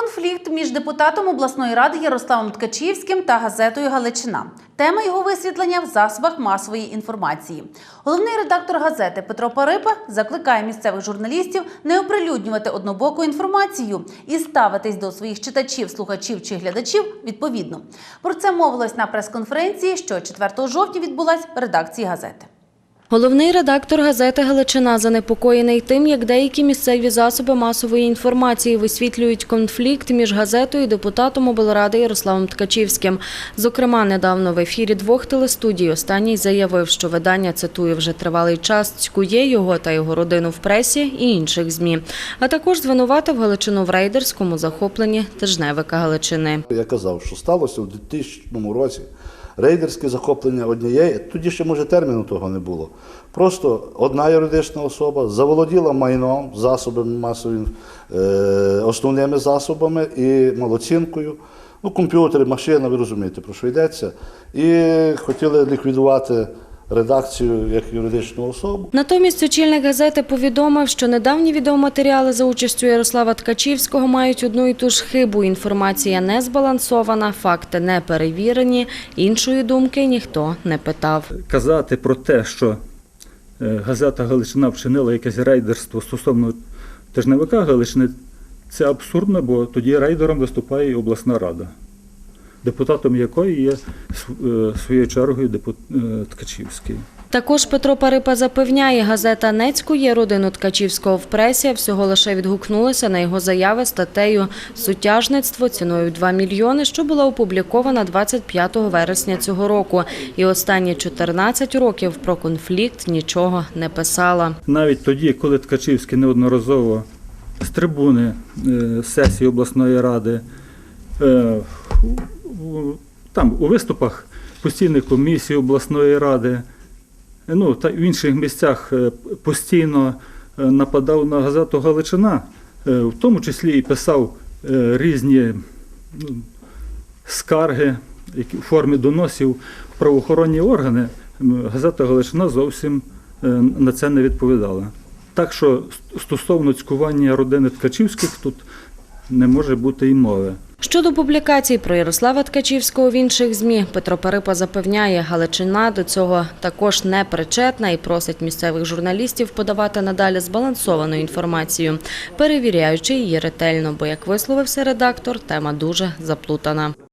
Конфлікт між депутатом обласної ради Ярославом Ткачівським та газетою Галичина. Тема його висвітлення в засобах масової інформації. Головний редактор газети Петро Парипа закликає місцевих журналістів не оприлюднювати однобоку інформацію і ставитись до своїх читачів, слухачів чи глядачів відповідно. Про це мовилось на прес-конференції, що 4 жовтня відбулась в редакції газети. Головний редактор газети Галичина занепокоєний тим, як деякі місцеві засоби масової інформації висвітлюють конфлікт між газетою і депутатом облради Ярославом Ткачівським. Зокрема, недавно в ефірі двох телестудій останній заявив, що видання цитує вже тривалий час, цькує його та його родину в пресі і інших змі. А також звинуватив Галичину в рейдерському захопленні тижневика Галичини. Я казав, що сталося у 2000 році рейдерське захоплення однієї, тоді ще може терміну того не було. Просто одна юридична особа заволоділа майном, засобами масової, е, основними засобами і малоцінкою. Ну, комп'ютери, машина, ви розумієте, про що йдеться. І хотіли ліквідувати редакцію як юридичну особу. Натомість очільник газети повідомив, що недавні відеоматеріали за участю Ярослава Ткачівського мають одну і ту ж хибу. Інформація не збалансована, факти не перевірені. Іншої думки ніхто не питав. казати про те, що е, газета Галичина вчинила якесь рейдерство стосовно тижневика Галичини, це абсурдно, бо тоді рейдером виступає і обласна рада, депутатом якої є е, своєю чергою депут... е, Ткачівський. Також Петро Парипа запевняє, газета не цькує родину Ткачівського в пресі, всього лише відгукнулася на його заяви статтею «Сутяжництво» ціною 2 мільйони, що була опублікована 25 вересня цього року. І останні 14 років про конфлікт нічого не писала. Навіть тоді, коли Ткачівський неодноразово з трибуни е, сесії обласної ради, там у виступах постійних комісій обласної ради, ну та в інших місцях е, постійно е, нападав на газету Галичина, е, в тому числі і писав різні скарги в формі доносів правоохоронні органи, газета Галичина зовсім на це не відповідала. Так що стосовно цькування родини Ткачівських тут не може бути і мови. Щодо публікацій про Ярослава Ткачівського в інших ЗМІ, Петро Парипа запевняє, Галичина до цього також не причетна і просить місцевих журналістів подавати надалі збалансовану інформацію, перевіряючи її ретельно, бо, як висловився редактор, тема дуже заплутана.